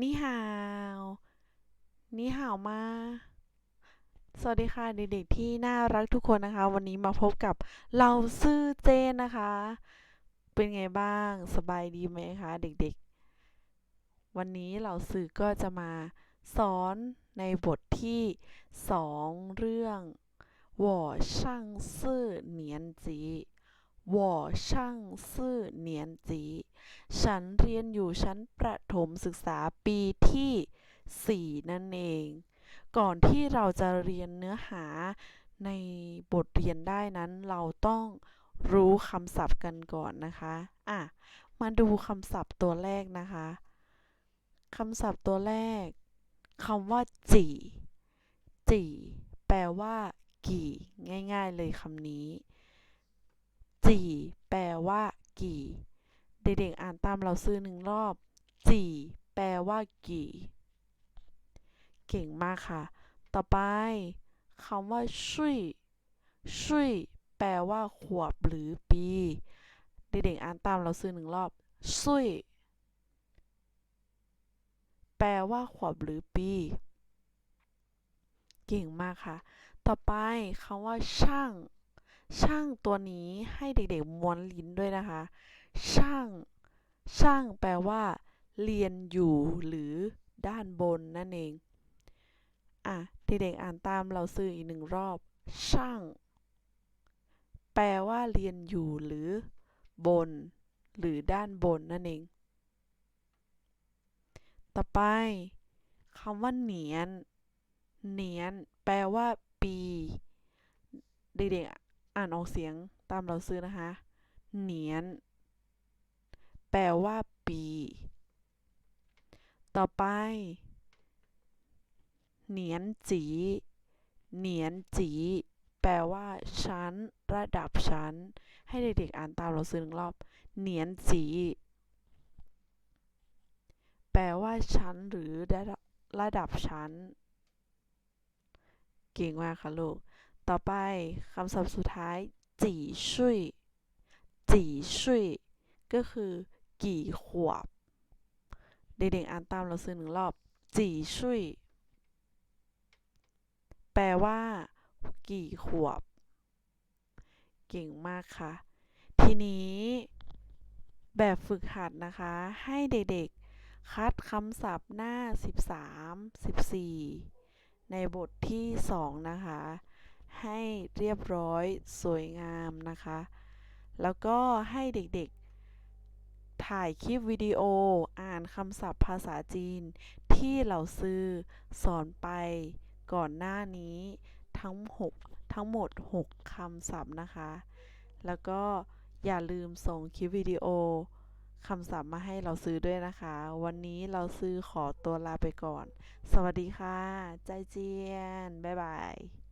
นี่ฮาวนี่ฮาวมา สวัสดีค่ะเด็กๆที่น่ารักทุกคนนะคะ วันนี้มาพบกับเราซื่อเจนนะคะ เป็นไงบ้างสบายดีไหมคะเด็กๆ วันนี้เราสื่อก็จะมาสอนในบทที่สองเรื่อง我上四年级 วอช่างซื่อเนียนจี ฉันเรียนอยู่ชั้นประถมศึกษาปีที่ 4 นั่นเอง ก่อนที่เราจะเรียนเนื้อหาในบทเรียนได้นั้น เราต้องรู้คำศัพท์กันก่อนนะคะ อะ มาดูคำศัพท์ตัวแรกนะคะ คำศัพท์ตัวแรกคำว่าจีจีแปลว่า กี่ ง่าย ๆ เลยคำนี้ จีแปลว่า กี่ เด็กๆอ่านตามเราซื้อหนึ่งรอบ จีแปลว่า กี่ เก่งมากค่ะ ต่อไปคำว่าชุยชุยแปลว่า ขวบหรือปี เด็กๆอ่านตามเราซื้อหนึ่งรอบชุยแปลว่า ขวบหรือปี เก่งมากค่ะ ต่อไปคำว่า ช่าง ช่างตัวนี้ให้เด็กๆม้วนลิ้นด้วยนะคะ ช่าง ช่างแปลว่า เรียนอยู่หรือด้านบนนั่นเอง อะ เด็กๆอ่านตามเราซื้ออีกหนึ่งรอบ ช่าง แปลว่า เรียนอยู่หรือ บน หรือด้านบนนั่นเอง ต่อไปคำว่าเหนียนเหนียน แปลว่า ปี เด็กๆ อ่านออกเสียงตามเราซื้อนะคะ เหนียน แปลว่าปี ต่อไป เหนียนจี เหนียนจี แปลว่าชั้น ระดับชั้น ให้เด็กๆอ่านตามเราซื้อหนึ่งรอบ เหนียนจี แปลว่าชั้นหรือระดับชั้น เก่งมากค่ะลูก ต่อไปคำศัพท์สุดท้ายจีชุยจีชุยก็คือ กี่ขวบ เด็กๆอ่านตามเราซื้อหนึ่งรอบจีชุยแปลว่า กี่ขวบ เก่งมากค่ะ ทีนี้ แบบฝึกหัดนะคะ ให้เด็กๆ คัดคำศัพท์หน้า 13 14 ในบทที่ 2 นะคะ ให้เรียบร้อยสวยงามนะคะ แล้วก็ให้เด็กๆ ถ่ายคลิปวิดีโออ่านคำศัพท์ภาษาจีน ที่เราซื้อสอนไปก่อนหน้านี้ทั้ง 6 ทั้งหมด 6คำศัพท์นะคะ แล้วก็อย่าลืมส่งคลิปวิดีโอคำศัพท์มาให้เราซื้อด้วยนะคะ วันนี้เราซื้อขอตัวลาไปก่อน สวัสดีค่ะ ใจเจียน บ๊ายบาย